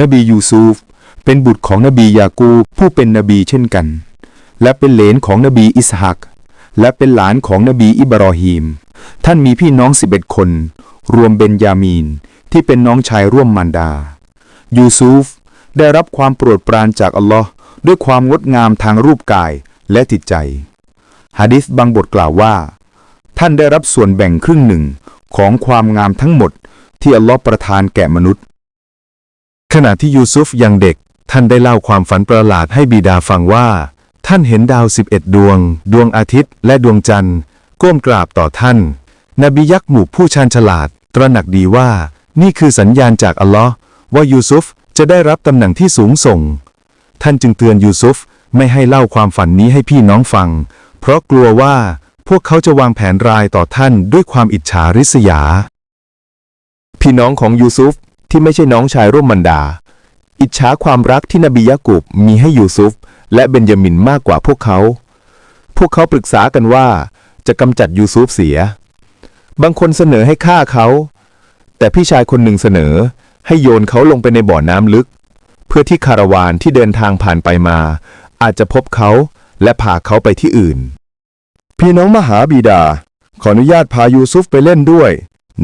นบียูซูฟ เป็นบุตรของนบียากูผู้เป็นนบีเช่นกัน และเป็นเหลนของนบีอิสฮัก และเป็นหลานของนบีอิบรอฮีม ท่านมีพี่น้องสิบเอ็ดคน รวมเบนยามีนที่เป็นน้องชายร่วมมารดา ยูซูฟได้รับความโปรดปรานจากอัลลอฮ์ด้วยความงดงามทางรูปกายและจิตใจฮะดิษบางบทกล่าวว่า ท่านได้รับส่วนแบ่งครึ่งหนึ่งของความงามทั้งหมดที่อัลลอฮ์ประทานแก่มนุษย์ ขณะที่ยูซุฟยังเด็ก ท่านได้เล่าความฝันประหลาดให้บิดาฟังว่า ท่านเห็นดาวสิบเอ็ดดวง ดวงอาทิตย์ และดวงจันทร์ ก้มกราบต่อท่าน นบียักษ์หมู่ผู้ชาญฉลาด ตระหนักดีว่า นี่คือสัญญาณจากอัลลอฮ์ว่ายูซุฟจะได้รับตำแหน่งที่สูงส่ง ท่านจึงเตือนยูซุฟไม่ให้เล่าความฝันนี้ให้พี่น้องฟัง เพราะกลัวว่าพวกเขาจะวางแผนรายต่อท่านด้วยความอิจฉาริษยา พี่น้องของยูซุฟ ที่ไม่ใช่น้องชายร่วมมันดา อิจฉาความรักที่นบียะกุบมีให้ยูซุฟ และเบนยามินมากกว่าพวกเขา พวกเขาปรึกษากันว่าจะกำจัดยูซุฟเสีย บางคนเสนอให้ฆ่าเขา แต่พี่ชายคนหนึ่งเสนอให้โยนเขาลงไปในบ่อน้ำลึก เพื่อที่คาราวานที่เดินทางผ่านไปมา อาจจะพบเขาและพาเขาไปที่อื่น พี่น้องมหาบิดา ขออนุญาตพายูซุฟไปเล่นด้วย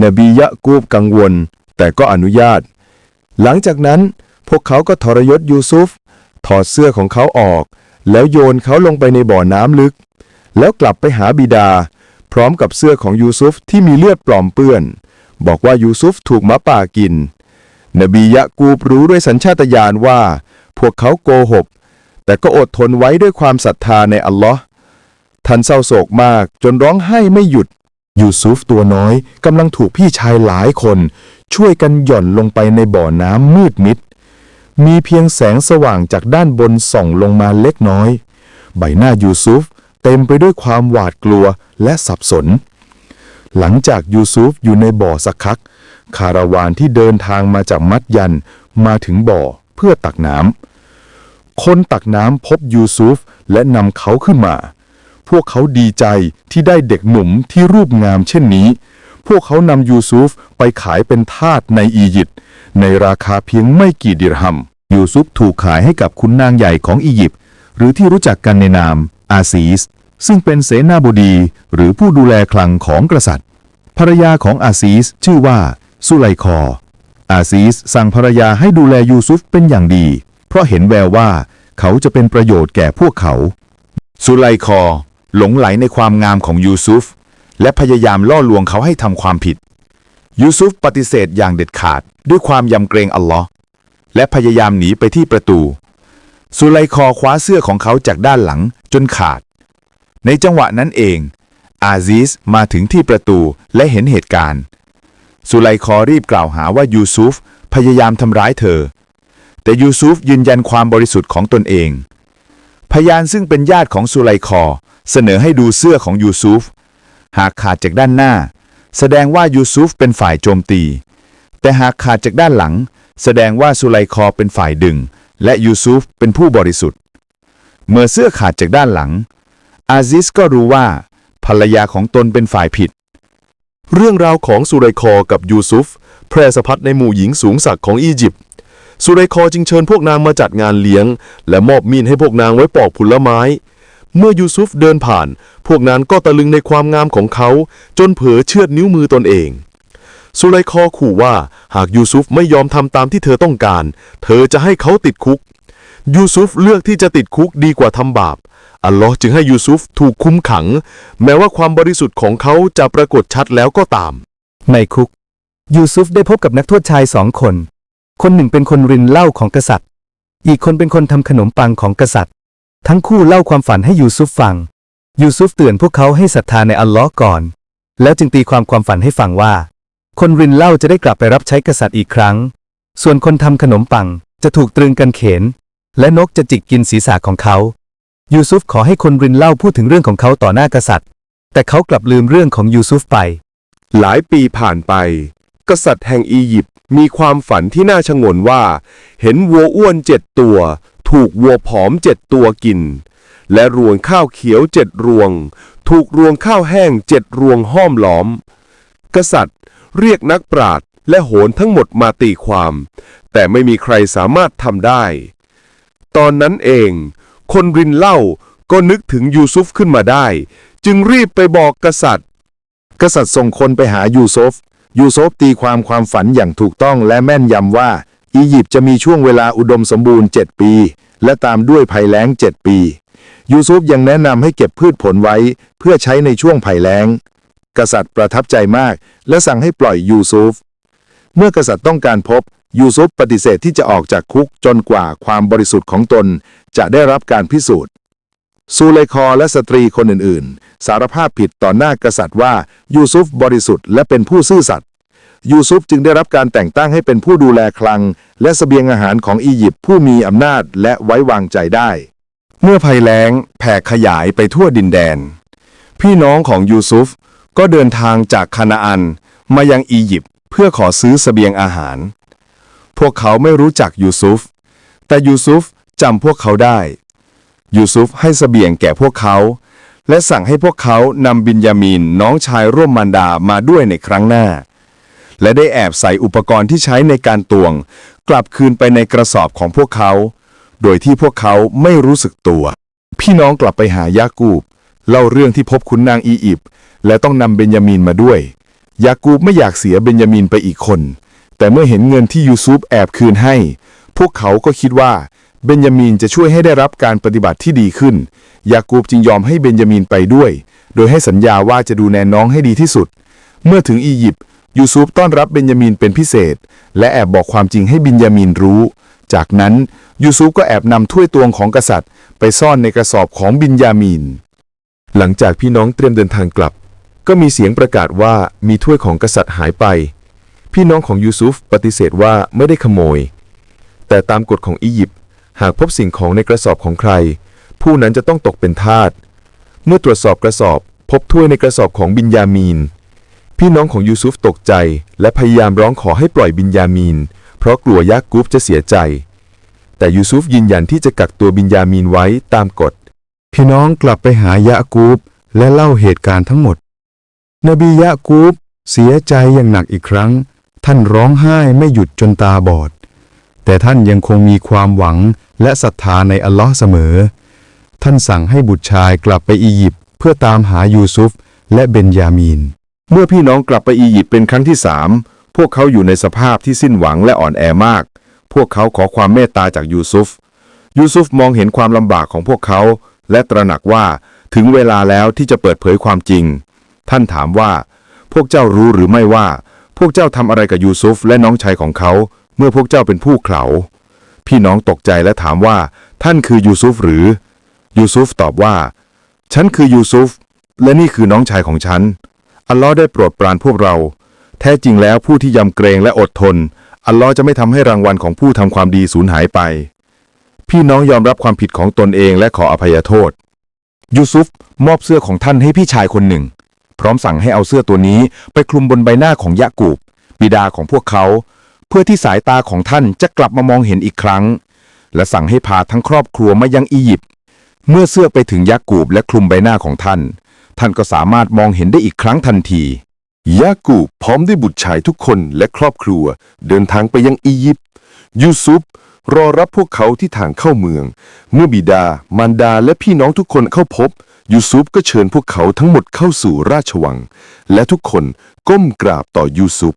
นบียะกูบกังวล แต่ก็อนุญาต หลังจากนั้นพวกเขาก็ทรยศยูซุฟ ถอดเสื้อของเขาออก แล้วโยนเขาลงไปในบ่อน้ำลึก แล้วกลับไปหาบิดา พร้อมกับเสื้อของยูซุฟที่มีเลือดปลอมเปื้อน บอกว่ายูซุฟถูกหมาป่ากิน นบียะกูบรู้ด้วยสัญชาตญาณว่า พวกเขาโกหก แต่ก็อดทนไว้ด้วยความศรัทธาในอัลลอฮ์ท่านเศร้าโศกมากจนร้องไห้ไม่หยุดยูซุฟตัวน้อยกำลังถูกพี่ชายหลายคน ช่วยกันหย่อนลงไปในบ่อน้ำมืดมิด มีเพียงแสงสว่างจากด้านบนส่องลงมาเล็กน้อย ใบหน้ายูซุฟเต็มไปด้วยความหวาดกลัวและสับสน หลังจากยูซุฟอยู่ในบ่อสักพัก คาราวานที่เดินทางมาจากมัดยันมาถึงบ่อเพื่อตักน้ำ คนตักน้ำพบยูซุฟและนำเขาขึ้นมา พวกเขาดีใจที่ได้เด็กหนุ่มที่รูปงามเช่นนี้ พวกเขานำยูซุฟไปขายเป็นทาสในอียิปต์ในราคาเพียงไม่กี่ดิรฮัม ยูซุฟถูกขายให้กับคุณนางใหญ่ของอียิปต์หรือที่รู้จักกันในนามอาซีส ซึ่งเป็นเสนาบดีหรือผู้ดูแลคลังของกษัตริย์ ภรรยาของอาซีสชื่อว่าสุไลคอ อาซีสสั่งภรรยาให้ดูแลยูซุฟเป็นอย่างดี เพราะเห็นแววว่าเขาจะเป็นประโยชน์แก่พวกเขา สุไลคอหลงไหลในความงามของยูซุฟ และพยายามล่อลวงเขาให้ทำความผิด ยูซุฟปฏิเสธอย่างเด็ดขาดด้วยความยำเกรงอัลลอฮ์และพยายามหนีไปที่ประตู สุไลคอคว้าเสื้อของเขาจากด้านหลังจนขาด ในจังหวะนั้นเอง อาซิสมาถึงที่ประตูและเห็นเหตุการณ์ สุไลคอรีบกล่าวหาว่ายูซุฟพยายามทำร้ายเธอ แต่ยูซุฟยืนยันความบริสุทธิ์ของตนเอง พยานซึ่งเป็นญาติของสุไลคอเสนอให้ดูเสื้อของยูซุฟ หากขาดจากด้านหน้า แสดงว่ายูซุฟเป็นฝ่ายโจมตี แต่หากขาดจากด้านหลัง แสดงว่าสุไลคอเป็นฝ่ายดึง และยูซุฟเป็นผู้บริสุทธิ์ เมื่อเสื้อขาดจากด้านหลัง อาซิสก็รู้ว่า ภรรยาของตนเป็นฝ่ายผิด เรื่องราวของสุไรคอกับยูซุฟแพร่สะพัดในหมู่หญิงสูงศักดิ์ของอียิปต์สุไรคอจึงเชิญพวกนางมาจัดงานเลี้ยง และมอบมีดให้พวกนางไว้ปอกผลไม้ เมื่อยูซุฟเดินผ่าน พวกนางก็ตะลึงในความงามของเขา จนเผลอเชือดนิ้วมือตนเองสุไรคอขู่ว่าหากยูซุฟไม่ยอมทำตามที่เธอต้องการ เธอจะให้เขาติดคุก ยูซุฟเลือกที่จะติดคุกดีกว่าทำบาป อัลลอฮ์จึงให้ยูซุฟถูกคุมขัง แม้ว่าความบริสุทธิ์ของเขาจะปรากฏชัดแล้วก็ตาม ในคุก ยูซุฟได้พบกับนักโทษชายสองคน คนหนึ่งเป็นคนรินเหล้าของกษัตริย์ อีกคนเป็นคนทำขนมปังของกษัตริย์ ทั้งคู่เล่าความฝันให้ยูซุฟฟัง ยูซุฟเตือนพวกเขาให้ศรัทธาในอัลลอฮ์ก่อน แล้วจึงตีความความฝันให้ฟังว่า คนรินเล้าจะได้กลับไปรับใช้กษัตริย์อีกครั้ง ส่วนคนทำขนมปังจะถูกตรึงกันเขน และนกจะจิกกินศีรษะของเขา ยูซุฟขอให้คนรินเล้าพูดถึงเรื่องของเขาต่อหน้ากษัตริย์ แต่เขากลับลืมเรื่องของยูซุฟไป หลายปีผ่านไป กษัตริย์แห่งอียิปต์มีความฝันที่น่าชงนว่า เห็นวัวอ้วนเจ็ดตัว ถูกวัวผอมเจ็ดตัวกิน และรวงข้าวเขียวเจ็ดรวง ถูกรวงข้าวแห้งเจ็ดรวงห้อมล้อม กษัตริย์เรียกนักปราชญ์และโหรทั้งหมดมาตีความ แต่ไม่มีใครสามารถทำได้ ตอนนั้นเอง คนรินเล่าก็นึกถึงยูซุฟขึ้นมาได้ จึงรีบไปบอกกษัตริย์ กษัตริย์ส่งคนไปหายูซุฟยูซุฟตีความความฝันอย่างถูกต้องและแม่นยำว่า อียิปต์จะมีช่วงเวลาอุดมสมบูรณ์ 7 ปี และตามด้วยภัยแล้ง 7 ปี ยูซุฟยังแนะนำให้เก็บพืชผลไว้เพื่อใช้ในช่วงภัยแล้ง กษัตริย์ประทับใจมาก และสั่งให้ปล่อยยูซุฟ เมื่อกษัตริย์ต้องการพบ ยูซุฟปฏิเสธที่จะออกจากคุกจนกว่าความบริสุทธิ์ของตนจะได้รับการพิสูจน์ซูเลคอและสตรีคนอื่น ๆ สารภาพผิดต่อหน้ากษัตริย์ว่ายูซุฟบริสุทธิ์และเป็นผู้ซื่อสัตย์ ยูซุฟจึงได้รับการแต่งตั้งให้เป็นผู้ดูแลคลัง และเสบียงอาหารของอียิปต์ผู้มีอำนาจและไว้วางใจได้ เมื่อภัยแล้งแผ่ขยายไปทั่วดินแดน พี่น้องของยูซุฟก็เดินทางจากคานาอันมายังอียิปต์เพื่อขอซื้อเสบียงอาหาร พวกเขาไม่รู้จักยูซุฟแต่ยูซุฟจำพวกเขาได้ ยูซุฟให้เสบียงแก่พวกเขาและสั่งให้พวกเขานำบินยามีนน้องชายร่วมมารดามาด้วยในครั้งหน้า และได้แอบใส่อุปกรณ์ที่ใช้ในการตวง กลับคืนไปในกระสอบของพวกเขา โดยที่พวกเขาไม่รู้สึกตัว พี่น้องกลับไปหายากูบ เล่าเรื่องที่พบขุนนางอียิปต์และต้องนำเบนยามินมาด้วย ยากูบไม่อยากเสียเบนยามินไปอีกคน แต่เมื่อเห็นเงินที่ยูซุฟแอบคืนให้ พวกเขาก็คิดว่าเบนยามินจะช่วยให้ได้รับการปฏิบัติที่ดีขึ้น ยากูบจึงยอมให้เบนยามินไปด้วย โดยให้สัญญาว่าจะดูแลน้องให้ดีที่สุด เมื่อถึงอียิปต์ ยูซุฟต้อนรับเบนยามินเป็นพิเศษ และแอบบอกความจริงให้บินยามินรู้ จากนั้นยูซุฟก็แอบนำถ้วยตวงของกษัตริย์ ไปซ่อนในกระสอบของบินยามิน หลังจากพี่น้องเตรียมเดินทางกลับ ก็มีเสียงประกาศว่ามีถ้วยของกษัตริย์หายไป พี่น้องของยูซุฟปฏิเสธว่าไม่ได้ขโมย แต่ตามกฎของอียิปต์หากพบสิ่งของในกระสอบของใคร ผู้นั้นจะต้องตกเป็นทาสเมื่อตรวจสอบกระสอบ พบถ้วยในกระสอบของบินยามีน พี่น้องของยูซุฟตกใจ และพยายามร้องขอให้ปล่อยบินยามีน เพราะกลัวยากูบจะเสียใจ แต่ยูซุฟยืนยันที่จะกักตัวบินยามีนไว้ตามกฎ พี่น้องกลับไปหายะกูบและเล่าเหตุการณ์ทั้งหมด นบียะกูบเสียใจอย่างหนักอีกครั้ง ท่านร้องไห้ไม่หยุดจนตาบอด แต่ท่านยังคงมีความหวังและศรัทธาในอัลลอฮ์เสมอ ท่านสั่งให้บุตรชายกลับไปอียิปต์เพื่อตามหายูซุฟและเบนยามีน เมื่อพี่น้องกลับไปอียิปต์เป็นครั้งที่สามพวกเขาอยู่ในสภาพที่สิ้นหวังและอ่อนแอมาก พวกเขาขอความเมตตาจากยูซุฟ ยูซุฟมองเห็นความลำบากของพวกเขา และตระหนักว่าถึงเวลาแล้วที่จะเปิดเผยความจริง ท่านถามว่า พวกเจ้ารู้หรือไม่ว่า พวกเจ้าทำอะไรกับยูซุฟและน้องชายของเขา เมื่อพวกเจ้าเป็นผู้เขลาพี่น้องตกใจและถามว่า ท่านคือยูซุฟหรือ ยูซุฟตอบว่า ฉันคือยูซุฟ และนี่คือน้องชายของฉัน อัลลอฮ์ได้โปรดปรานพวกเรา แท้จริงแล้วผู้ที่ยำเกรงและอดทน อัลลอฮ์จะไม่ทำให้รางวัลของผู้ทำความดีสูญหายไป พี่น้องยอมรับความผิดของตนเองและขออภัยโทษ ยูซุฟมอบเสื้อของท่านให้พี่ชายคนหนึ่ง พร้อมสั่งให้เอาเสื้อตัวนี้ไปคลุมบนใบหน้าของยะกูบ บิดาของพวกเขา เพื่อที่สายตาของท่านจะกลับมามองเห็นอีกครั้ง และสั่งให้พาทั้งครอบครัวมายังอียิปต์เมื่อเสื้อไปถึงยะกูบและคลุมใบหน้าของท่าน ท่านก็สามารถมองเห็นได้อีกครั้งทันที ยากูบพร้อมด้วยบุตรชายทุกคนและครอบครัว เดินทางไปยังอียิปต์ยูซุปรอรับพวกเขาที่ทางเข้าเมือง เมื่อบิดา มารดาและพี่น้องทุกคนเข้าพบ ยูซุปก็เชิญพวกเขาทั้งหมดเข้าสู่ราชวัง และทุกคนก้มกราบต่อยูซุป